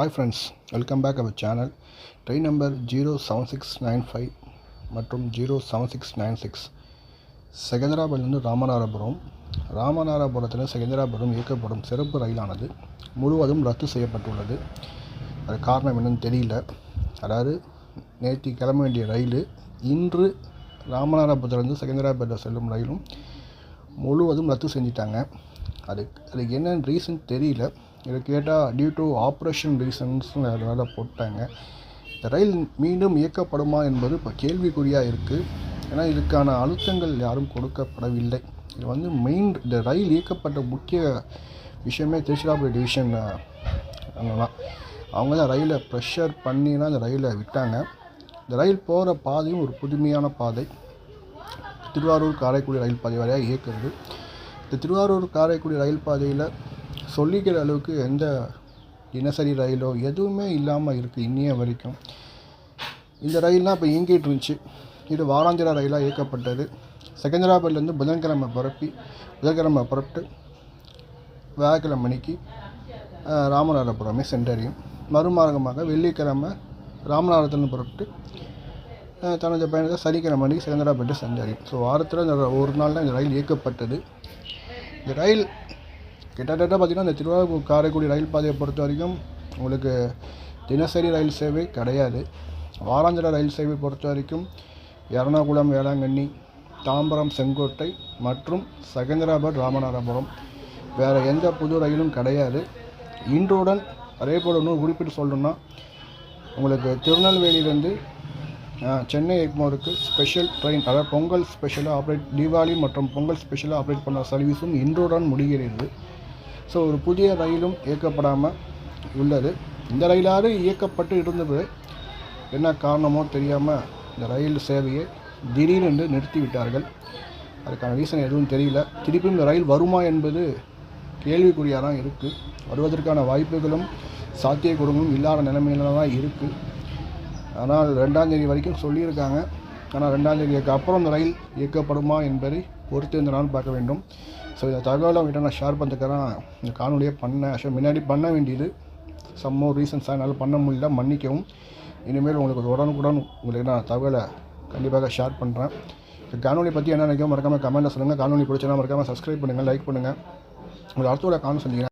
Hi friends welcome back our channel train number zero seven six nine five மற்றும் zero seven six nine six செகந்தராபாத்லேருந்து Ramanathapuram. ராமநாதபுரத்தில் செகந்திராபுரம் இயக்கப்படும் சிறப்பு ரயிலானது முழுவதும் ரத்து செய்யப்பட்டுள்ளது. அது காரணம் என்னன்னு தெரியல. அதாவது நேற்று கிளம்ப வேண்டிய ரயில் இன்று ராமநாதபுரத்துலேருந்து செகந்திராபாத்தில் செல்லும் ரயிலும் முழுவதும் ரத்து செஞ்சிட்டாங்க. அது அதுக்கு என்னென்னு ரீசன் தெரியல. இதை கேட்டால் டியூ டு ஆப்ரேஷன் ரீசன்ஸ்னு அதனால் போட்டாங்க. இந்த ரயில் மீண்டும் இயக்கப்படுமா என்பது இப்போ கேள்விக்குறியாக இருக்குது ஏன்னா இதுக்கான அழுத்தங்கள் யாரும் கொடுக்கப்படவில்லை. இது வந்து மெயின் இந்த ரயில் இயக்கப்பட்ட முக்கிய விஷயமே திருச்சிராப்பள்ளி டிவிஷன் தான் அவங்க தான் ரயிலை ப்ரெஷர் பண்ணி தான் இந்த ரயிலை விட்டாங்க. இந்த ரயில் போகிற பாதையும் ஒரு புதுமையான பாதை. திருவாரூர் காரைக்குடி ரயில் பாதை வழியாக இயக்குறது. இந்த திருவாரூர் காரைக்குடி ரயில் பாதையில் சொல்லிக்கிற அளவுக்கு எந்த தினசரி ரயிலோ எதுவுமே இல்லாமல் இருக்குது இன்னைய வரைக்கும். இந்த ரயில்லாம் இப்போ இயங்கிட்டு இருந்துச்சு. இது வாராந்திர ரயிலாக இயக்கப்பட்டது. செகந்தராபாத்லேருந்து புதன்கிழமை பரப்பி புதன்கிழமை புறப்பட்டு வியாழக்கிழமை மணிக்கு ராமநாதபுரமே சென்றடையும். மறுமார்க்கமாக வெள்ளிக்கிழமை ராமநாதபுரத்துலேருந்து புறப்பட்டு தனது பயணத்தை சனிக்கிழமை மணிக்கு செகந்திராபாத்தை சென்றடையும். ஸோ வாரத்தில் இந்த ஒரு நாள் தான் இந்த ரயில் இயக்கப்பட்டது. இந்த ரயில் கிட்டத்தட்ட பார்த்திங்கன்னா இந்த திருவாரூர் காரைக்குடி ரயில் பாதையை பொறுத்த வரைக்கும் உங்களுக்கு தினசரி ரயில் சேவை கிடையாது. வாராந்திர ரயில் சேவை பொறுத்த வரைக்கும் எர்ணாகுளம் வேளாங்கண்ணி தாம்பரம் செங்கோட்டை மற்றும் செகந்திராபாத் ராமநாதபுரம். வேறு எந்த புது ரயிலும் கிடையாது. இன்றுடன் அதே போல் இன்னும் குறிப்பிட்டு சொல்லணும்னா உங்களுக்கு திருநெல்வேலியிலேருந்து சென்னை எக்மோருக்கு ஸ்பெஷல் ட்ரெயின் அதாவது பொங்கல் ஸ்பெஷலாக ஆப்ரேட் தீபாவளி மற்றும் பொங்கல் ஸ்பெஷலாக ஆப்ரேட் பண்ண சர்வீஸும் இன்றுடன் முடிகிறது. ஸோ ஒரு புதிய ரயிலும் இயக்கப்படாமல் உள்ளது. இந்த ரயிலாவது இயக்கப்பட்டு இருந்தது. என்ன காரணமோ தெரியாமல் இந்த ரயில் சேவையை திடீரென்று நிறுத்திவிட்டார்கள் அதுக்கான ரீசன் எதுவும் தெரியல. திருப்பியும் இந்த ரயில் வருமா என்பது கேள்விக்குறியாக தான் இருக்குது வருவதற்கான வாய்ப்புகளும் சாத்தியக்கூறுகளும் இல்லாத நிலைமையில தான் இருக்குது ஆனால் ரெண்டாந்தேதி வரைக்கும் சொல்லியிருக்காங்க. ஆனால் ரெண்டாந்தேதிக்கு அப்புறம் இந்த ரயில் இயக்கப்படுமா என்பதை பொறுத்து இந்த நாள் பார்க்க வேண்டும். ஸோ இந்த தகவலை அவங்ககிட்ட நான் ஷேர் பண்ணுறதுக்காக இந்த காணொலியை பண்ண ஆக்சுவலாக முன்னாடி பண்ண வேண்டியது சம்மோ ரீசன்ஸாக என்னால் பண்ண முடியல. மன்னிக்கவும். இனிமேல் உங்களுக்கு உடனுக்குடன் உங்களுக்கு நான் தகவலை கண்டிப்பாக ஷேர் பண்ணுறேன் இந்த காணொலி பற்றி என்ன நினைக்கும் மறக்காமல் கமெண்ட்டில் சொல்லுங்கள் காணொலி பிடிச்சனா மறக்காமல் சப்ஸ்கிரைப் பண்ணுங்கள் லைக் பண்ணுங்கள் உங்களுக்கு அடுத்த ஒரு காணொலி